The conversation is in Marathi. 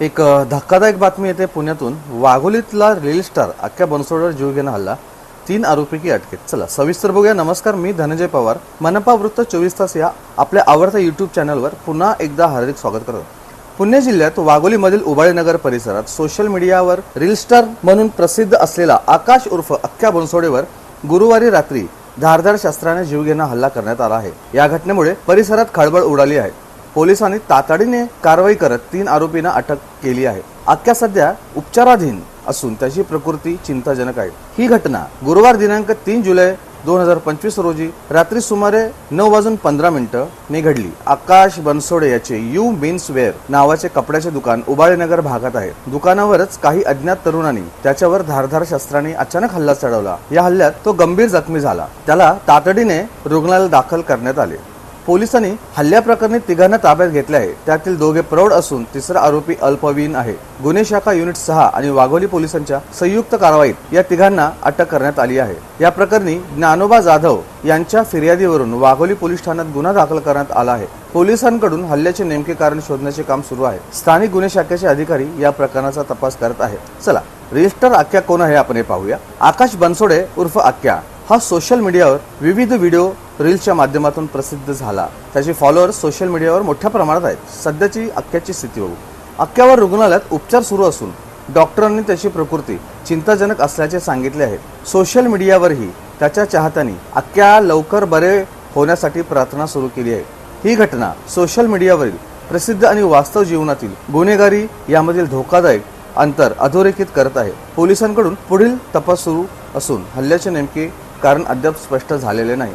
एक धक्कादायक बातमी येते पुण्यातून. वाघोलीतला रेल स्टार अख्ख्या बनसोडवर जीव घेणं हल्ला. तीन आरोपीकी अटकेत. चला सविस्तर बघूया. नमस्कार मी धनंजय पवार. मनपा वृत्त चोवीस तास या आपल्या आवडत्या युट्यूब चॅनलवर पुन्हा एकदा हार्दिक स्वागत करतो. पुणे जिल्ह्यात वाघोलीमधील उबाळेनगर परिसरात सोशल मीडियावर रील स्टार म्हणून प्रसिद्ध असलेला आकाश उर्फ अख्ख्या बनसोडेवर गुरुवारी रात्री धारदार शस्त्राने जीवघेणा हल्ला करण्यात आला आहे. या घटनेमुळे परिसरात खळबळ उडाली आहे. पोलिसांनी तातडीने कारवाई करत तीन आरोपींना अटक केली आहे. अख्ख्या सध्या उपचाराधीन असून त्याची प्रकृती चिंताजनक आहे. ही घटना गुरुवार दिनांक तीन जुलै दोन हजार पंचवीस रोजी रात्री सुमारे नऊ वाजून पंधरा मिनिटं ने घडली आकाश बनसोडे याचे यू मीन्स वेअर नावाचे कपड्याचे दुकान उबाळेनगर भागात आहे. दुकानावरच काही अज्ञात तरुणांनी त्याच्यावर धारधार शस्त्राने अचानक हल्ला चढवला. या हल्ल्यात तो गंभीर जखमी झाला. त्याला तातडीने रुग्णालयात दाखल करण्यात आले. पोलिसांनी हल्ल्याप्रकरणी तिघांना ताब्यात घेतले आहे. त्यातील दोघे प्रौढ असून तिसरा आरोपी अल्पवयीन आहे. गुन्हे शाखा युनिट सहा आणि वाघोली पोलिसांच्या संयुक्त कारवाईत या तिघांना अटक करण्यात आली आहे. या प्रकरणी ज्ञानोबा जाधव यांच्या फिर्यादीवरून वाघोली पोलीस ठाण्यात गुन्हा दाखल करण्यात आला आहे. पोलिसांकडून हल्ल्याचे नेमके कारण शोधण्याचे काम सुरू आहे. स्थानिक गुन्हे शाखेचे अधिकारी या प्रकरणाचा तपास करत आहेत. चला रजिस्टर आख्या कोण आहे आपण हे पाहूया. आकाश बनसोडे उर्फ आख्या. हा सोशल मीडियावर विविध व्हिडिओ रील्सच्या माध्यमातून प्रसिद्ध झाला. त्याचे फॉलोअर्स सोशल मीडियावर मोठ्या प्रमाणात आहेत. सध्याची अख्ख्याची स्थिती बघू. अख्ख्यावर रुग्णालयात उपचार सुरू असून डॉक्टरांनी त्याची प्रकृती चिंताजनक असल्याचे सांगितले आहे. सोशल मीडियावरही त्याच्या चाहत्यांनी अख्ख्या लवकर बरे होण्यासाठी प्रार्थना सुरू केली आहे. ही घटना सोशल मीडियावरील प्रसिद्ध आणि वास्तव जीवनातील गुन्हेगारी यामधील धोकादायक अंतर अधोरेखित करत आहे. पोलिसांकडून पुढील तपास सुरू असून हल्ल्याचे नेमके कारण अद्याप स्पष्ट झालेले नाही.